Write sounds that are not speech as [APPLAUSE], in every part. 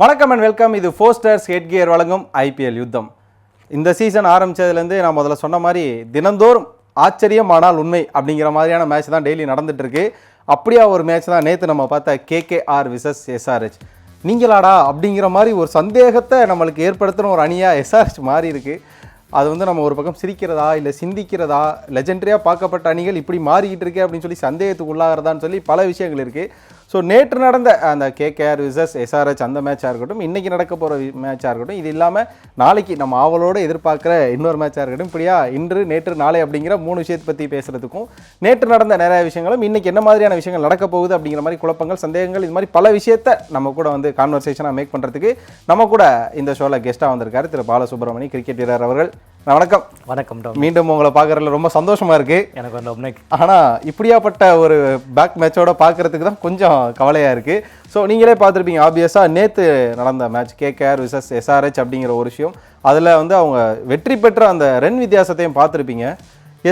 வணக்கம் and welcome இது Fosters head gear வழங்கும் ஐபிஎல் யுத்தம். இந்த சீசன் ஆரம்பித்ததுலேருந்து நான் முதல்ல சொன்ன மாதிரி தினந்தோறும் ஆச்சரியம் ஆனால் உண்மை அப்படிங்கிற மாதிரியான மேட்ச் தான் டெய்லி நடந்துட்டு அப்படியா ஒரு மேட்ச் தான் நேற்று நம்ம பார்த்த கேகேஆர் விசஸ் எஸ்ஆர்ஹெச் நீங்களாடா அப்படிங்கிற மாதிரி ஒரு சந்தேகத்தை நம்மளுக்கு ஏற்படுத்தின ஒரு அணியாக எஸ்ஆர்ஹெச் மாறி இருக்கு. அது வந்து நம்ம ஒரு பக்கம் சிரிக்கிறதா இல்லை சிந்திக்கிறதா லெஜெண்டரியாக பார்க்கப்பட்ட அணிகள் இப்படி மாறிக்கிட்டு இருக்கு அப்படின்னு சொல்லி சந்தேகத்துக்கு உள்ளாகிறதான்னு சொல்லி பல விஷயங்கள் இருக்குது ஸோ நேற்று நடந்த அந்த கேகேஆர் விசஸ் எஸ்ஆர்ஹெச் அந்த மேட்சாக இருக்கட்டும் இன்றைக்கி நடக்க போகிற மேட்சாக இருக்கட்டும் இது இல்லாமல் நாளைக்கு நம்ம ஆவலோடு எதிர்பார்க்குற இன்னொரு மேட்சாக இருக்கட்டும். இப்படியா இன்று நேற்று நாளை அப்படிங்கிற மூணு விஷயத்தை பற்றி பேசுகிறதுக்கும் நேற்று நடந்த நிறைய விஷயங்களும் இன்றைக்கி என்ன மாதிரியான விஷயங்கள் நடக்க போகுது அப்படிங்கிற மாதிரி குழப்பங்கள் சந்தேகங்கள் இது மாதிரி பல விஷயத்தை நம்ம கூட வந்து கான்வர்சேஷனாக மேக் பண்ணுறதுக்கு நம்ம கூட இந்த ஷோவில் கெஸ்ட்டாக வந்திருக்காரு திரு பாலசுப்ரமணி கிரிக்கெட் வீரர் அவர்கள். வணக்கம். வணக்கம் டாம் மீண்டும் உங்களை பார்க்குறதுல ரொம்ப சந்தோஷமா இருக்கு. எனக்கு வந்து ரொம்ப ஆனா இப்படியாப்பட்ட ஒரு பேக் மேட்சோட பார்க்கறதுக்கு தான் கொஞ்சம் கவலையா இருக்கு. ஸோ நீங்களே பார்த்துருப்பீங்க ஆப்வியஸாக நேற்று நடந்த மேட்ச் கேகேஆர் விசஸ் எஸ்ஆர்ஹெச் அப்படிங்கிற ஒரு விஷயம். அதில் வந்து அவங்க வெற்றி பெற்ற அந்த ரன் வித்தியாசத்தையும் பார்த்துருப்பீங்க.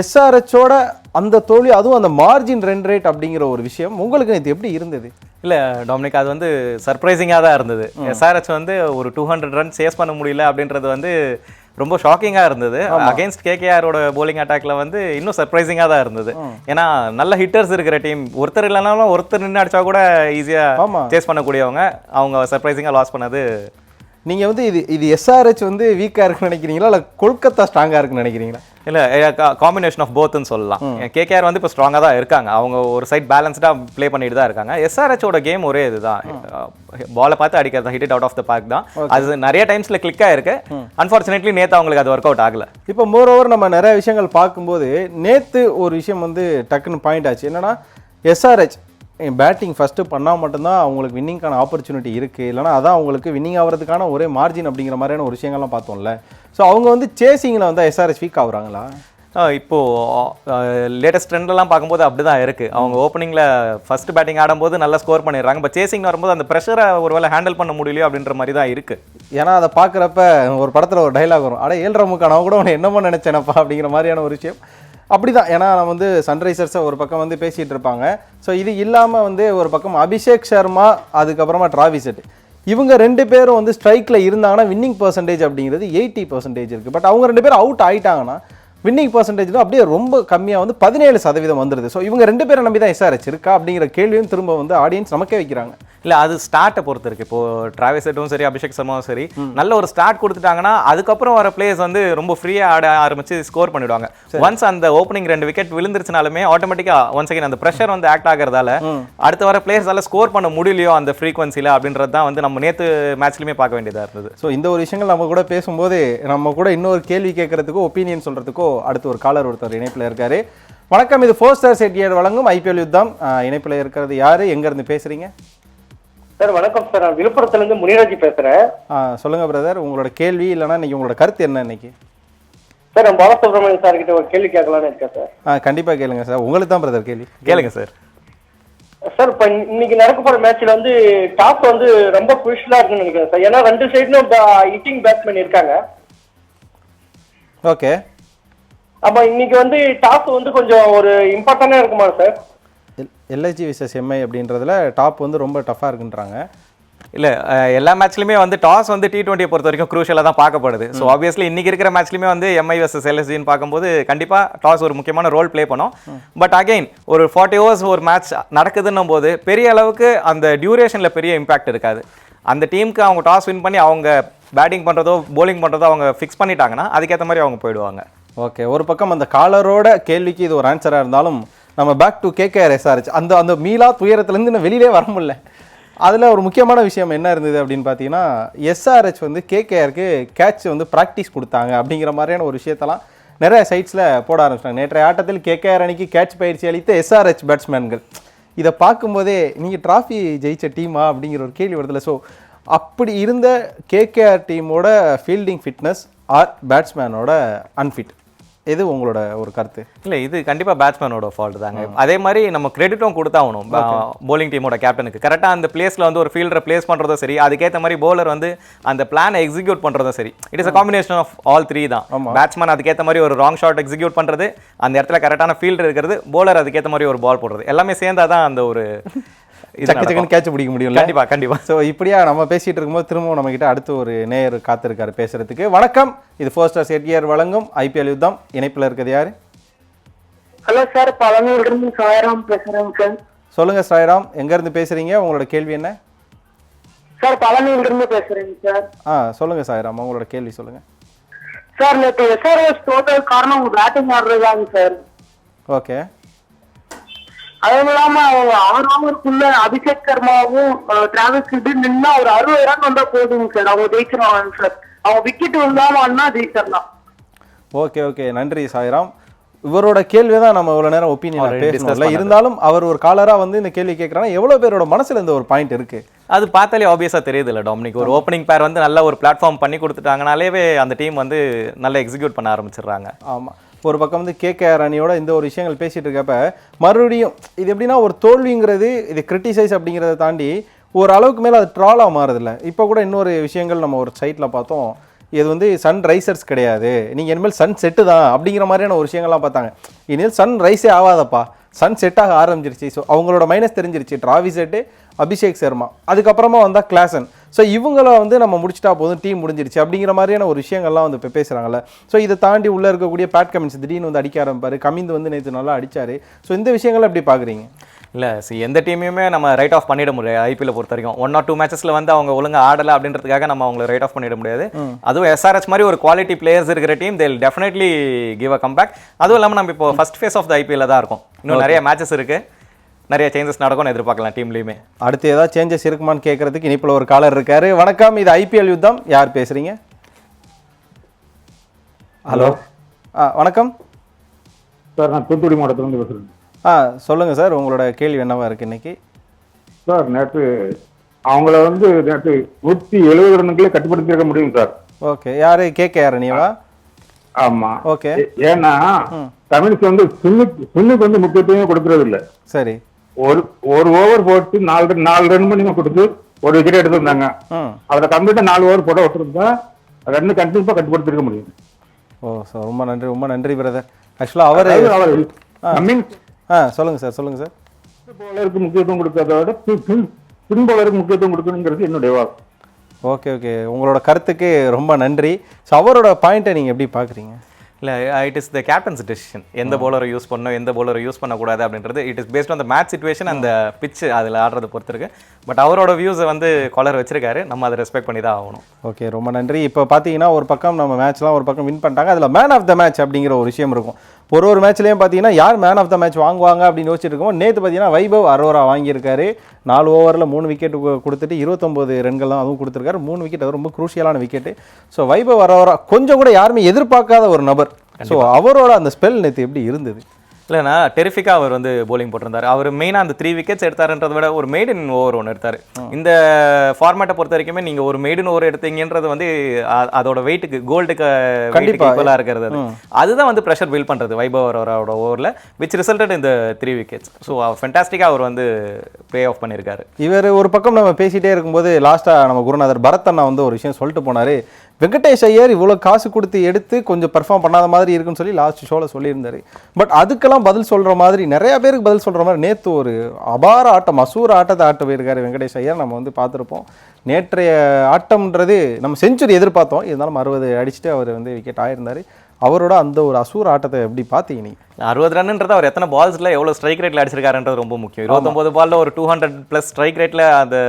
எஸ்ஆர்ஹெச்சோட அந்த தோல்வி அதுவும் அந்த மார்ஜின் ரன் ரேட் அப்படிங்கிற ஒரு விஷயம் உங்களுக்கு நேற்று எப்படி இருந்தது? இல்ல டாமினிக் அது வந்து சர்ப்ரைசிங்காக தான் இருந்தது. எஸ்ஆர்ஹெச் வந்து ஒரு டூ ஹண்ட்ரட் ரன் சேஸ் பண்ண முடியல அப்படின்றது வந்து ரொம்ப ஷாக்கிங்காக இருந்தது. அகைன்ஸ்ட் கேகேஆரோட bowling அட்டாக்ல வந்து இன்னும் சர்ப்ரைசிங்காக தான் இருந்தது. ஏன்னா நல்ல ஹிட்டர்ஸ் இருக்கிற டீம் ஒருத்தர் இல்லைனாலும் ஒருத்தர் நின்று அடிச்சா கூட ஈஸியா ஆமா. சேஸ் பண்ணக்கூடியவங்க. அவங்க சர்ப்ரைசிங்காக லாஸ் பண்ணது நீங்க வந்து இது இது எஸ்ஆர்ஹெச் வந்து வீக்கா இருக்குன்னு நினைக்கிறீங்களா? இல்லை கொல்கத்தா ஸ்ட்ராங்கா இருக்குன்னு நினைக்கிறீங்களா? இல்ல காம்பினேஷன் ஆஃப் போத்னு சொல்லலாம். கேகேஆர் வந்து இப்போ ஸ்ட்ராங்காக தான் இருக்காங்க. அவங்க ஒரு சைட் பேலன்ஸ்டாக ப்ளே பண்ணிட்டு தான் இருக்காங்க. எஸ்ஆர்ஹெச்சோட கேம் ஒரே இதுதான். பாலை பார்த்து அடிக்கிறது hit out of the park தான். அது நிறைய டைம்ஸ்ல கிளிக் ஆயிருக்கு. அன்ஃபார்ச்சுனேட்லி நேத்து அவங்களுக்கு அது ஒர்க் அவுட் ஆகல. இப்போ மோரோவர் நம்ம நிறைய விஷயங்கள் பார்க்கும்போது நேற்று ஒரு விஷயம் வந்து டக்குன்னு பாயிண்ட் ஆச்சு. என்னன்னா எஸ்ஆர்ஹெச் பேட்டிங் ஃபஸ்ட்டு பண்ணால் மட்டும்தான் அவங்களுக்கு வின்னிங்கான ஆப்பர்ச்சுனிட்டி இருக்குது இல்லைனா அதான் அவங்களுக்கு வின்னிங் ஆகிறதுக்கான ஒரே மார்ஜின் அப்படிங்கிற மாதிரியான ஒரு விஷயங்கள்லாம் பார்த்தோம்ல. ஸோ அவங்க வந்து சேசிங்கில் வந்து எஸ்ஆர்ஹெச் வீக் ஆகுறாங்களா? ஆஹ் இப்போ லேட்டஸ்ட் ட்ரெண்ட்லாம் பார்க்கும்போது அப்படிதான் இருக்கு. அவங்க ஓப்பனிங்ல ஃபர்ஸ்ட் பேட்டிங் ஆடும்போது நல்லா ஸ்கோர் பண்ணிடுறாங்க. பட் சேசிங் வரும்போது அந்த ப்ரெஷரை ஒருவேளை ஹேண்டில் பண்ண முடியலையோ அப்படின்ற மாதிரி தான் இருக்கு. ஏன்னா அதை பார்க்குறப்ப ஒரு படத்தில் ஒரு டைலாக் வரும். அட ஏழ்ரை முக்கான கூட உன்னை என்னமோ நினச்சேனப்பா அப்படிங்கிற மாதிரியான ஒரு விஷயம். அப்படிதான். ஏன்னா நான் வந்து சன்ரைசர்ஸை ஒரு பக்கம் வந்து பேசிகிட்டு இருப்பாங்க. ஸோ இது இல்லாமல் வந்து ஒரு பக்கம் அபிஷேக் சர்மா அதுக்கப்புறமா டிராவிசெட் இவங்க ரெண்டு பேரும் வந்து ஸ்ட்ரைக்கில் இருந்தாங்கன்னா வின்னிங் பர்சன்டேஜ் அப்படிங்கிறது எயிட்டி பர்சன்டேஜ் இருக்குது பட் அவங்க ரெண்டு பேரும் அவுட் ஆகிட்டாங்கன்னா வின்னிங் பர்சன்டேஜ் அப்படியே ரொம்ப கம்மியாக வந்து பதினேழு சதவீதம் வந்துடுது ஸோ இவங்க ரெண்டு பேரை நம்பி தான் எஸ்ஆர்ஹெச் இருக்கா அப்படிங்கிற கேள்வியும் திரும்ப வந்து ஆடியன்ஸ் நமக்கே வைக்கிறாங்க. இல்ல அது ஸ்டார்ட்டை பொறுத்து இருக்கு. இப்போ டிராவிஸ் ஹெட்டும் சரி அபிஷேக் சர்மாவும் சரி நல்ல ஒரு ஸ்டார்ட் கொடுத்துட்டாங்கன்னா அதுக்கப்புறம் வர பிளேயர்ஸ் வந்து ரொம்ப ஃப்ரீயா ஆட ஆரம்பிச்சு ஸ்கோர் பண்ணிடுவாங்க. ஒன்ஸ் அந்த ஓப்பனிங் ரெண்டு விக்கெட் விழுந்துருச்சுனாலுமே ஆட்டோமேட்டிக்கா ஒன்ஸ் அகைன் அந்த ப்ரெஷர் வந்து ஆக்ட் ஆகிறதால அடுத்து வர பிளேயர்ஸால ஸ்கோர் பண்ண முடியலையோ அந்த ஃப்ரீக்வன்சில அப்படின்றது தான் வந்து நம்ம நேத்து மேட்ச்லயுமே பார்க்க வேண்டியதா இருந்தது. ஸோ இந்த ஒரு விஷயங்கள் நம்ம கூட பேசும்போது நம்ம கூட இன்னொரு கேள்வி கேட்கறதுக்கோ ஒப்பீனியன் சொல்றதுக்கோ அடுத்து ஒரு காலர் ஒருத்தர் இணைப்பில் இருக்காரு. வணக்கம் இது ஃபோர் ஸ்டார் செட்டியர் வழங்கும் ஐபிஎல் யுத்தம் இணைப்பில் இருக்கிறது யாரு? எங்க இருந்து பேசுறீங்க? சார் வணக்கம் சார். நான் விழுப்புரத்துல இருந்து முனிராஜி பேசுறேன். ஆ, சொல்லுங்க பிரதர் உங்களோட கேள்வி இல்லைன்னா இன்னைக்கு உங்களோட கருத்து என்ன இன்னைக்கு? சார் நான் பாலசுப்ரமணியன் சார் கிட்ட ஒரு கேள்வி கேட்கலாம்னு இருக்கேன் சார். ஆ கண்டிப்பா கேளுங்க சார். உங்களுக்கு தான் பிரதர் கேள்வி. கேளுங்க சார். சார் இப்போ இன்னைக்கு நடக்க போற மேட்ச்ல வந்து டாப் வந்து ரொம்ப குரூஷியலா இருக்குன்னு நினைக்கிறேன் சார். ஏன்னா ரெண்டு சைடுலும் ஹிட்டிங் பேட்ஸ்மேன் இருக்காங்க. ஓகே அப்ப இன்னைக்கு வந்து டாப் வந்து கொஞ்சம் ஒரு இம்பார்ட்டண்டா இருக்குமா சார்? எல்ஐஜி விசஸ் எம்ஐ அப்படின்றதுல டாப் வந்து ரொம்ப டஃப்பாக இருக்குன்றாங்க. இல்ல எல்லா மேட்ச்லயுமே வந்து டாஸ் வந்து டி டுவெண்ட்டியை பொறுத்த வரைக்கும் குரூஷியலாக தான் பார்க்கப்படுது. ஸோ ஆப்வியஸ்லி இன்னைக்கு இருக்கிற மேட்ச்லயுமே வந்து எம்ஐ வர்சஸ் எல்எஸ்ஜின்னு பார்க்கும்போது கண்டிப்பா டாஸ் ஒரு முக்கியமான ரோல் ப்ளே பண்ணும். பட் அகைன் ஒரு ஃபார்ட்டி ஓவர்ஸ் ஒரு மேட்ச் நடக்குதுன்னும் போது பெரிய அளவுக்கு அந்த டியூரேஷன்ல பெரிய இம்பாக்ட் இருக்காது. அந்த டீமுக்கு அவங்க டாஸ் வின் பண்ணி அவங்க பேட்டிங் பண்றதோ bowling பண்றதோ அவங்க ஃபிக்ஸ் பண்ணிட்டாங்கன்னா அதுக்கேற்ற மாதிரி அவங்க போயிடுவாங்க. ஓகே ஒரு பக்கம் அந்த காலரோட கேள்விக்கு இது ஒரு ஆன்சராக இருந்தாலும் நம்ம பேக் டு கேகேஆர் எஸ்ஆர்ஹெச் அந்த அந்த மீளா துயரத்துலேருந்து இன்னும் வெளியிலே வர முடியல. அதில் ஒரு முக்கியமான விஷயம் என்ன இருந்தது அப்படின்னு பார்த்தீங்கன்னா எஸ்ஆர்ஹெச் வந்து கேகேஆருக்கு கேட்ச் வந்து ப்ராக்டிஸ் கொடுத்தாங்க அப்படிங்கிற மாதிரியான ஒரு விஷயத்தெல்லாம் நிறைய சைட்ஸில் போட ஆரம்பிச்சிட்டாங்க. நேற்றைய ஆட்டத்தில் கேகேஆர் அணிக்கு கேட்ச் பயிற்சி அளித்த எஸ்ஆர்ஹெச் பேட்ஸ்மேன்கள் இதை பார்க்கும்போதே நீங்கள் ட்ராஃபி ஜெயிச்ச டீமா அப்படிங்கிற ஒரு கேள்வி வருதுல்ல. ஸோ அப்படி இருந்த கேகேஆர் டீமோட ஃபீல்டிங் ஃபிட்னஸ் ஆர் பேட்ஸ்மேனோட அன்ஃபிட் எது உங்களோட ஒரு கருத்து? இல்ல இது கண்டிப்பா பேட்ஸ்மேனோட ஃபால்ட் தாங்க. அதே மாதிரி நம்ம கிரெடிட்டும் கொடுத்தாகணும் bowling டீமோட கேப்டனுக்கு கரெக்டா அந்த பிளேஸ்ல வந்து ஒரு ஃபீல்டரை பிளேஸ் பண்றதும் சரி அதுக்கேற்ற மாதிரி bowler வந்து அந்த பிளானை எக்ஸிக்யூட் பண்றதும் சரி. It is a combination of all three தான். பேட்ஸ்மேன் அதுக்கேற்ற மாதிரி ஒரு ராங் ஷாட் எக்ஸிக்யூட் பண்றது அந்த இடத்துல கரெக்டான ஃபீல்டர் இருக்கிறது bowler அதுக்கேற்ற மாதிரி ஒரு பால் போடுறது. எல்லாமே சேர்ந்தாதான் அந்த ஒரு இது சக்கு கேட்ச் பிடிக்க முடியும்ல? கண்டிப்பா கண்டிப்பா. ஸோ இப்படியா நம்ம பேசிட்டு இருக்கும்போது திரும்பவும் நம்ம கிட்ட அடுத்து ஒரு நேயர் காத்திருக்காரு பேசுறதுக்கு. வணக்கம். இது ஃபோர் ஸ்டார் செட்கியர் வழங்கும் ஐபிஎல் யுத்தம். இணைப்பில் இருக்கிறது யாரு? ஹலோ சார் பழனியில இருந்து சாயராம் பேசுறேங்க சார் சொல்லுங்க சாய்ராம். எங்க இருந்து பேசுறீங்க? உங்களோட கேள்வி என்ன? சார் பழனியில இருந்து பேசுறேங்க சார் ஆ சொல்லுங்க சாய்ராம். உங்களோட கேள்வி சொல்லுங்க. சார் நேற்று எஸ்ஆர்எஸ் டோட்டல் காரணம் பேட்டிங் ஆடுறதாங்க சார் ஓகே அதுவும் இல்லாம அவங்க ஓவருக்குள்ள அபிஷேக் சர்மாவும் கிட்ட நின்னா ஒரு அறுபது ரன் வந்தா போதுங்க சார். அவங்க ஜெயிச்சிருவாங்க சார். அவங்க விக்கெட் விழுந்தாம அண்ணா ஜெயிச்சிடலாம். Okay okay. நன்றி சாய்ராம். இவரோட கேள்வி தான் நம்ம இவ்வளோ நேரம் ஒப்பீனியன் பேசணும்ல. இருந்தாலும் அவர் ஒரு காலரா வந்து இந்த கேள்வி கேட்குறாங்கன்னா எவ்வளோ பேரோட மனசுல இந்த ஒரு பாயிண்ட் இருக்கு? அது பார்த்தாலே ஆப்வியஸா தெரியுது இல்ல டாமினிக். ஒரு ஓப்பனிங் பேர் வந்து நல்ல ஒரு பிளாட்ஃபார்ம் பண்ணி கொடுத்துட்டாங்கனாலே அந்த டீம் வந்து நல்லா எக்ஸிக்யூட் பண்ண ஆரம்பிச்சிடுறாங்க. ஆமா. ஒரு பக்கம் வந்து கேகேஆர் அணியோட இந்த ஒரு விஷயங்கள் பேசிகிட்டு இருக்கப்ப மறுபடியும் இது எப்படின்னா ஒரு தோல்விங்கிறது இது கிரிட்டிசைஸ் அப்படிங்கிறத தாண்டி ஒரு அளவுக்கு மேலே அது ட்ராலாக மாறுதில்ல. இப்போ கூட இன்னொரு விஷயங்கள் நம்ம ஒரு சைட்டில் பார்த்தோம். இது வந்து சன் ரைசர்ஸ் கிடையாது. நீங்கள் இனிமேல் சன் செட்டு தான் அப்படிங்கிற மாதிரியான ஒரு விஷயங்கள்லாம் பார்த்தாங்க. இனிமேல் சன் ரைஸே ஆகாதப்பா. சன் செட்டாக ஆரம்பிச்சிருச்சு. ஸோ அவங்களோட மைனஸ் தெரிஞ்சிருச்சு. Travis Head Abhishek Sharma. அதுக்கப்புறமா வந்தால் கிளாசன் ஸோ இவங்கள வந்து நம்ம முடிச்சிட்டா போதும் டீம் முடிஞ்சிருச்சு அப்படிங்கிற மாதிரியான ஒரு விஷயங்கள்லாம் வந்து இப்போ பேசுகிறாங்கல்ல ஸோ இதை தாண்டி உள்ளே இருக்கக்கூடிய பேட் கமின்ஸ் திடீர்னு வந்து அடிக்க ஆரம்பிப்பாரு. கமிந்து வந்து நேற்று நல்லா அடிச்சாரு. ஸோ இந்த விஷயங்களை எப்படி பார்க்குறீங்க இல்ல சி எந்த டீமையுமே நம்ம ரைட் ஆஃப் பண்ணிட முடியாது ஐபிஎல் பொறுத்த வரைக்கும் ஒன் ஆர் டூ மேட்சஸ்ல வந்து அவங்க ஒழுங்கா ஆடல அப்படின்றதுக்காக நம்ம அவங்களை ரைட் ஆஃப் பண்ணிட முடியாது. அதுவும் எஸ்ஆர்எச் மாதிரி ஒரு குவாலிட்டி பிளேயர்ஸ் இருக்கிற team they'll definitely give a comeback அதுவும் இல்லாம நம்ம இப்போ ஃபர்ஸ்ட் ஃபேஸ் ஆஃப் த ஐபிஎல்ல தான் இருக்கும். இன்னும் நிறைய மேட்சஸ் இருக்கு. நிறைய சேஞ்சஸ் நடக்கும்னு எதிர்பார்க்கலாம் டீம்லயுமே அடுத்து ஏதாவது சேஞ்சஸ் இருக்குமான்னு கேட்கறதுக்கு இனிப்பில் ஒரு காலர் இருக்காரு. வணக்கம் இது ஐபிஎல் யுத்தம். யார் பேசுறீங்க? ஹலோ. ஆ வணக்கம். சார் நான் தூத்துக்குடி மாவட்டத்திலிருந்து பேசுகிறேன் ஆ சொல்லுங்கள் சார் உங்களோட கேள்வி என்னவா இருக்கு இன்னைக்கு? சார் நேற்று அவங்கள வந்து நேற்று நூற்றி எழுபது ரன்னுக்குள்ளே கட்டுப்படுத்தியிருக்க முடியும் சார். ஓகே யாரு? கேகேஆர் அணியவா ஆமா. ஓகே. ஏன்னா தமிழ்ஸ் வந்து சுண்ணுக்கு வந்து முக்கியத்துவம் கொடுக்கறது இல்ல சரி. ஒரு ஒரு ஓவர் போட்டு நாலு நாலு ரன் பண்ணி கொடுத்து ஒரு விக்கெட் எடுத்திருந்தாங்க. ம் அதில் கம்ப்ளீட்டாக நாலு ஓவர் போட விட்டுருந்தா ரன்னு கண்டிப்பாக கட்டுப்படுத்திருக்க முடியும். ஓ சார் ரொம்ப நன்றி ரொம்ப நன்றி பிரதர் ஆக்சுவலாக அவர் கம்மிங் ஆ. சொல்லுங்கள் சார் சொல்லுங்கள் சார் பவுலருக்கு முக்கியத்துவம் கொடுக்கறத விட பின் பவுலருக்கு முக்கியத்துவம் கொடுக்கணுங்கிறது என்னுடைய வாக்கு. ஓகே ஓகே உங்களோட கருத்துக்கு ரொம்ப நன்றி. ஸோ அவரோட பாயிண்ட்டை நீங்கள் எப்படி பார்க்குறீங்க இல்ல it is the captain's decision எந்த bowler யூஸ் பண்ணணும் எந்த bowler யூஸ் பண்ணக்கூடாது அப்படின்றது it is based on the match situation அந்த பிச் அதில் ஆடுறத பொறுத்து இருக்கு பட் அவரோட வியூஸை வந்து காலர் வச்சிருக்காரு. நம்ம அதை ரெஸ்பெக்ட் பண்ணி தான் ஆகணும். ஓகே ரொம்ப நன்றி. இப்போ பார்த்தீங்கன்னா ஒரு பக்கம் நம்ம மேட்ச்லாம் ஒரு பக்கம் வின் பண்ணிட்டாங்க. அதில் மேன் ஆஃப் த மேட்ச் அப்படிங்கிற ஒரு விஷயம் இருக்கும். ஒரு ஒரு மேட்ச்லேயும் பார்த்தீங்கன்னா யார் மேன் ஆஃப் த மேட்ச் வாங்குவாங்க அப்படின்னு யோசிச்சுட்டு இருக்கோம் நேற்று பார்த்தீங்கன்னா வைபவ் அரோரா வாங்கியிருக்காரு. நாலு ஓவரில் மூணு விக்கெட் கொடுத்துட்டு இருபத்தொம்போது ரன்கள்லாம் அதுவும் கொடுத்துருக்காரு. மூணு விக்கெட் அது ரொம்ப குரூஷியலான விக்கெட்டு ஸோ வைபவ் அரோரா கொஞ்சம் கூட யாருமே எதிர்பார்க்காத ஒரு நபர். ஸோ அவரோட அந்த ஸ்பெல் நேற்று எப்படி இருந்தது? இல்லைண்ணா டெரிஃபிக்காக அவர் வந்து bowling போட்டிருந்தாரு. அவர் மெயினாக அந்த த்ரீ விக்கெட்ஸ் எடுத்தாருன்றதை விட ஒரு மெய்டன் ஓவர் ஒன்று எடுத்தார். இந்த ஃபார்மேட்டை பொறுத்த வரைக்குமே நீங்கள் ஒரு மெய்டன் ஓவர் எடுத்தீங்கன்றது வந்து அதோட வெயிட்டுக்கு கோல்டுக்கு. ஈக்குவலாக இருக்கிறது அது. அதுதான் வந்து ப்ரெஷர் பில்ட் பண்ணுறது வைபவ் அவரோட ஓவரில் விச் ரிசல்டட் இந்த த்ரீ விக்கெட்ஸ் ஸோ ஃபென்டாஸ்டிக்காக அவர் வந்து பே ஆஃப் பண்ணியிருக்காரு. இவர் ஒரு பக்கம் நம்ம பேசிட்டே இருக்கும்போது லாஸ்ட்டாக நம்ம குருநாதர் பரத் அண்ணா வந்து ஒரு விஷயம் சொல்லிட்டு போனாரு. வெங்கடேஷ் ஐயர் இவ்வளோ காசு கொடுத்து எடுத்து கொஞ்சம் பெர்ஃபார்ம் பண்ணாத மாதிரி இருக்குன்னு சொல்லி லாஸ்ட் ஷோவில் சொல்லியிருந்தார். பட் அதுக்கெல்லாம் பதில் சொல்கிற மாதிரி நிறையா பேருக்கு பதில் சொல்கிற மாதிரி நேற்று ஒரு அபார ஆட்டம் அசூர ஆட்டத்தை ஆட்ட போயிருக்காரு வெங்கடேஷ் ஐயர். நம்ம வந்து பார்த்துருப்போம். நேற்றைய ஆட்டம்ன்றது நம்ம செஞ்சுரி எதிர்பார்த்தோம். இருந்தாலும் அறுபது அடிச்சுட்டு அவர் வந்து விக்கெட் ஆயிருந்தார். அவரோட அந்த ஒரு அசூர ஆட்டத்தை எப்படி பார்த்தீங்க நீங்க அறுபது ரன்ன்றது அவர் எத்தனை பால்ஸ்ல எவ்வளோ ஸ்ட்ரைக் ரேட்ல அடிச்சிருக்காருன்றது ரொம்ப முக்கியம். இருபத்தொன்பது பால்ல ஒரு டூ ஹண்ட்ரட் ப்ளஸ் ஸ்ட்ரைக் ரேட்ல அதை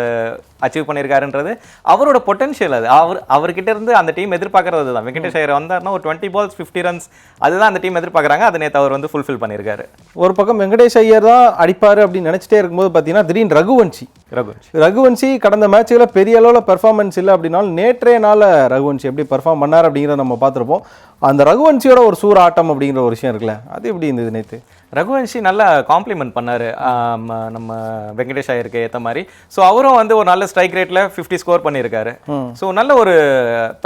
அச்சீவ் பண்ணியிருக்காருன்றது அவரோட பொட்டன்ஷியல் அது. அவர் அவர்கிட்ட இருந்து அந்த டீம் எதிர்பார்க்கறது தான் வெங்கடேஷ் ஐயர் வந்தாருன்னா ஒரு டுவெண்ட்டி பால்ஸ் ஃபிஃப்டி ரன்ஸ் அதுதான் அந்த டீம் எதிர்பார்க்கறாங்க. அதை நேற்று அவர் வந்து ஃபுல்ஃபில் பண்ணியிருக்காரு. ஒரு பக்கம் வெங்கடேஷ் ஐயர் தான் அடிப்பாரு அப்படின்னு நினைச்சிட்டே இருக்கும்போது பார்த்தீங்கன்னா திடீர்னு ரகுவன்ஷி ரகுவன்ஷ் ரகுவன்சி கடந்த மேட்ச்ல பெரிய அளவில் பெர்ஃபார்மன்ஸ் இல்லை அப்படின்னாலும் நேற்றைய நாள் ரகுவன்சி எப்படி பெர்ஃபார்ம் பண்ணார் அப்படிங்கிறத நம்ம பார்த்துருப்போம். அந்த ரகுவன்சியோட ஒரு சூற ஆட்டம் அப்படிங்கிற ஒரு விஷயம் இருக்குல்ல அது எப்படி இருந்தது நேற்று ரகுவன்ஷி நல்லா காம்ப்ளிமெண்ட் பண்ணாரு. நம்ம வெங்கடேஷ் ஐயருக்கு ஏற்ற மாதிரி. ஸோ அவரும் வந்து ஒரு நல்ல ஸ்ட்ரைக் ரேட்ல 50 ஸ்கோர் பண்ணியிருக்காரு. ஸோ நல்ல ஒரு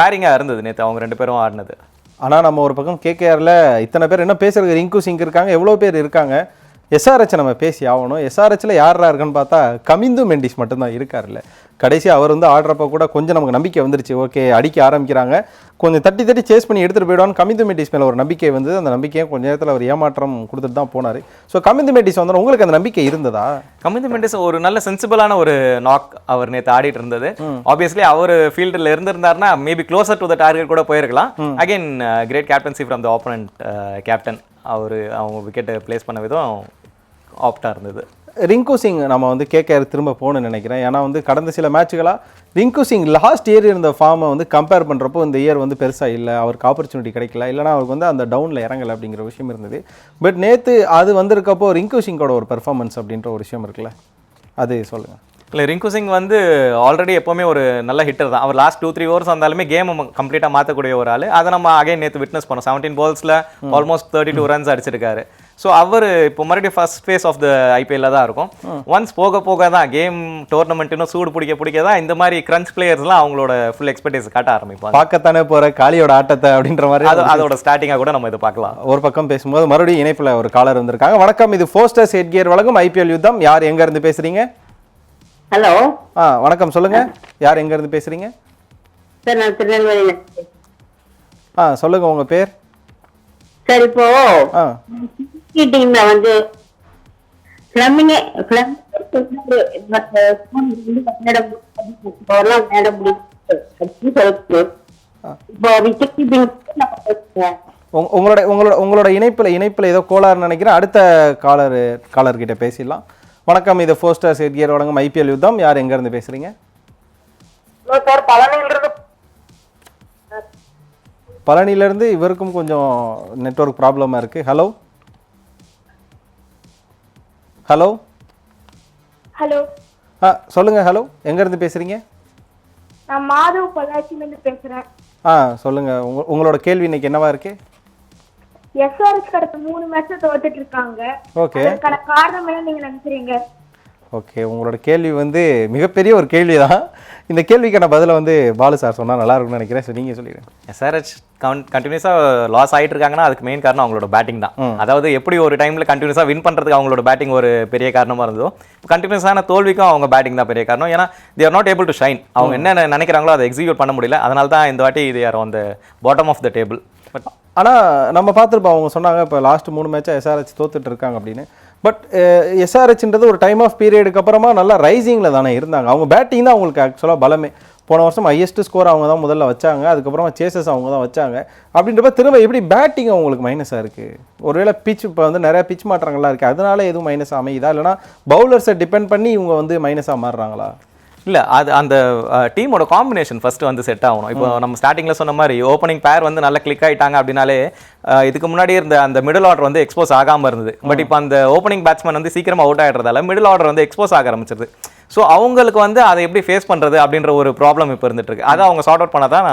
பேரிங்காக இருந்தது நேற்று அவங்க ரெண்டு பேரும் ஆடினது. ஆனால் நம்ம ஒரு பக்கம் கேகேஆரில் இத்தனை பேர் என்ன பேசுறது ரிங்கு சிங் இருக்காங்க எவ்வளோ பேர் இருக்காங்க? எஸ்ஆர்ஹெச் நம்ம பேசி ஆகணும். எஸ்ஆர்ஹெச்சில் யாரா இருக்குன்னு பார்த்தா கமிந்து மெண்டிஸ் மட்டும்தான் இருக்காருல்ல. கடைசி அவர் வந்து ஆடுறப்ப கூட கொஞ்சம் நமக்கு நம்பிக்கை வந்துருச்சு. ஓகே அடிக்க ஆரம்பிக்கிறாங்க. கொஞ்சம் தட்டி தட்டி சேஸ் பண்ணி எடுத்துகிட்டு போயிடுவான்னு கமிந்து மெட்டிஸ் மேலே ஒரு நம்பிக்கை வந்து அந்த நம்பிக்கையை கொஞ்ச நேரத்தில் அவர் ஏமாற்றம் கொடுத்துட்டு தான் போனார். ஸோ கமிந்து மெட்டிஸ் வந்து உங்களுக்கு அந்த நம்பிக்கை இருந்ததா? கமிந்து மெண்டிஸ் ஒரு நல்ல சென்சிபிளான ஒரு நாக் அவர் நேற்று ஆடிட்டு இருந்தது. ஆப்வியஸ்லி அவர் ஃபீல்டில் இருந்திருந்தாருன்னா maybe closer to the target கூட போயிருக்கலாம். Again great captaincy from the opponent captain அவர் அவங்க விக்கெட்டை ப்ளேஸ் பண்ண விதம் ஆப்டாக இருந்தது. ரிங்கு சிங் நம்ம வந்து கேகேஆர் திரும்ப போகணும்னு நினைக்கிறேன். ஏன்னா வந்து கடந்த சில மேட்சுகளாக ரிங்கு சிங் லாஸ்ட் இயர் இருந்த ஃபார்மை வந்து கம்பேர் பண்ணுறப்போ இந்த இயர் வந்து பெருசாக இல்லை அவருக்கு ஆப்பர்ச்சுனிட்டி கிடைக்கல. இல்லைனா அவருக்கு வந்து அந்த டவுனில் இறங்கலை அப்படிங்கிற விஷயம் இருந்தது. பட் நேற்று அது வந்திருக்கப்போ ரிங்கு சிங்கோட ஒரு பெர்ஃபார்மன்ஸ் அப்படின்ற ஒரு விஷயம் இருக்குல்ல? அது சொல்லுங்கள் இல்லை ரிங்கு சிங் வந்து ஆல்ரெடி எப்போவுமே ஒரு நல்ல ஹிட்டர் தான். அவர் லாஸ்ட் டூ த்ரீ ஓவர்ஸ் வந்தாலுமே கேம் கம்ப்ளீட்டாக மாற்றக்கூடிய ஒரு ஆள். அதை நம்ம அகைன் நேற்று விட்னஸ் பண்ணோம். செவன்டீன் பால்ஸில் ஆல்மோஸ்ட் தேர்ட்டி டூ ரன்ஸ் அடிச்சிருக்காரு. ஸோ அவர் இப்போ மறுபடியும் ஃபர்ஸ்ட் ஃபேஸ் ஆஃப் த ஐபிஎல்ல தான் இருக்கும். ஒன்ஸ் போக போக தான் கேம் டோர்னமெண்ட் இன்னும் சூடு பிடிக்க பிடிக்க தான் இந்த மாதிரி கிரன்ச் பிளேயர்ஸ்லாம் அவங்களோட ஃபுல் எக்ஸ்பெக்டேஸ் காட்ட ஆரம்பிப்பாங்க. பார்க்கத்தானே போகிற காளியோட ஆட்டத்தை அப்படின்ற மாதிரி அது அதோட ஸ்டார்டிங்காக கூட நம்ம இதை பார்க்கலாம். ஒரு பக்கம் பேசும்போது மறுபடியும் இணைப்பில் ஒரு காலர் வந்திருக்காங்க. வணக்கம் இது ஃபோஸ்டர்ஸ் ஹெட் கியர் வழங்கும் ஐபிஎல் யுத்தம். யார் எங்க இருந்து பேசுறீங்க? ஹலோ ஆ வணக்கம் சொல்லுங்க. யார் எங்க இருந்து பேசுறீங்க? சார் நான் திருநெல்வேலியில. ஆ சொல்லுங்க உங்க பேர்? சார் இப்போ ஆ டீம்ல வந்து பிளம்பிங் விளையாட முடியும் இப்போ விக்கெட் கீப்பிங் உங்க- உங்களோட உங்களோட உங்களோட இணைப்பில் இணைப்பில் ஏதோ கோளாறுன்னு நினைக்கிறேன். அடுத்த காலர் காலர் கிட்ட பேசிடலாம். வணக்கம் இது ஃபோஸ்டர்ஸ் ஹெட் கியர் வழங்கும் ஐபிஎல் யுத்தம். யார் எங்க இருந்து பேசுறீங்க? சார் பழனியிலிருந்து. பழனியிலேருந்து இவருக்கும் கொஞ்சம் நெட்வொர்க் ப்ராப்ளமாக இருக்குது ஹலோ ஹலோ? ஹலோ. ஆ சொல்லுங்கள் ஹலோ. எங்கேருந்து பேசுகிறீங்க நான் மாதவ் பொள்ளாச்சியிலேருந்து பேசுறேன். ஆ சொல்லுங்கள் உங்க உங்களோட கேள்வி இன்னைக்கு என்னவா இருக்கு? எஸ்ஆர்எஸ் கடத்த மூணு மேட்ச் தோத்துட்டு இருக்காங்க. ஓகே. அதுக்கான காரணம் என்ன நீங்க நினைக்கிறீங்க? ஓகே உங்களோட கேள்வி வந்து மிகப்பெரிய ஒரு கேள்வி தான் இந்த கேள்விக்கான பதிலை வந்து பாலு சார் சொன்னால் நல்லா இருக்கும்னு நினைக்கிறேன். ஸோ நீங்கள் சொல்லிடுங்க. எஸ்ஆர்ஹெச் கண்டினியூஸாக லாஸ் ஆயிட்டு இருக்காங்கன்னா அதுக்கு மெயின் காரணம் அவங்களோட பேட்டிங் தான். அதாவது எப்படி ஒரு டைம்ல கண்டினியூஸாக வின் பண்றதுக்கு அவங்களோட பேட்டிங் ஒரு பெரிய காரணமா இருந்ததோ கண்டினியூஸான தோல்விக்கும் அவங்க பேட்டிங் தான் பெரிய காரணம். ஏன்னா they are not able to shine அவங்க என்ன நினைக்கிறாங்களோ அதை எக்ஸிக்யூட் பண்ண முடியல. அதனால தான் இந்த வாட்டி இது யார் அந்த bottom of the table but ஆனால் நம்ம பார்த்துருப்போம் அவங்க சொன்னாங்க இப்போ லாஸ்ட் மூணு மேட்சாக எஸ்ஆர்ஹெச் தோத்துட்டு இருக்காங்க அப்படின்னு. பட் எஸ்ஆர்ஹெச்ன்றது eh, ஒரு டைம் ஆஃப் பீரியடுக்கு அப்புறமா நல்லா ரைசிங்கில் தானே இருந்தாங்க. அவங்க பேட்டிங் தான் அவங்களுக்கு ஆக்சுவலாக பலமே. போன வருஷம் ஹையஸ்ட் ஸ்கோர் அவங்க தான் முதல்ல வச்சாங்க. அதுக்கப்புறமா சேசஸ் அவங்க தான் வச்சாங்க. அப்படின்றப்ப திரும்ப எப்படி பேட்டிங் அவங்களுக்கு மைனஸாக இருக்குது ஒருவேளை பிச் இப்போ வந்து நிறையா பிச் மாற்றங்கள்லாம் இருக்குது அதனால எதுவும் மைனஸ் அமையுதா? இல்லைனா பவுலர்ஸை டிபெண்ட் பண்ணி இவங்க வந்து மைனஸாக மாறுறாங்களா? இல்ல அது அந்த டீமோட காம்பினேஷன் ஃபர்ஸ்ட் வந்து செட் ஆகணும். இப்போ நம்ம ஸ்டார்டிங்ல சொன்ன மாதிரி ஓப்பனிங் பேர் வந்து நல்லா கிளிக் ஆயிட்டாங்க அப்படின்னாலே இதுக்கு முன்னாடி இருந்த அந்த மிடில் ஆர்டர் வந்து எக்ஸ்போஸ் ஆகாம இருந்தது. பட் இப்போ அந்த ஓப்பனிங் பேட்ஸ்மேன் வந்து சீக்கிரமா அவுட் ஆயிடுறதால மிடில் ஆர்டர் வந்து எக்ஸ்போஸ் ஆக ஆரம்பிச்சிருது. ஸோ அவங்களுக்கு வந்து அதை எப்படி ஃபேஸ் பண்றது அப்படின்ற ஒரு ப்ராப்ளம் இப்போ இருந்துட்டு இருக்கு அதை அவங்க சார்ட் அவுட் பண்ணால் தான்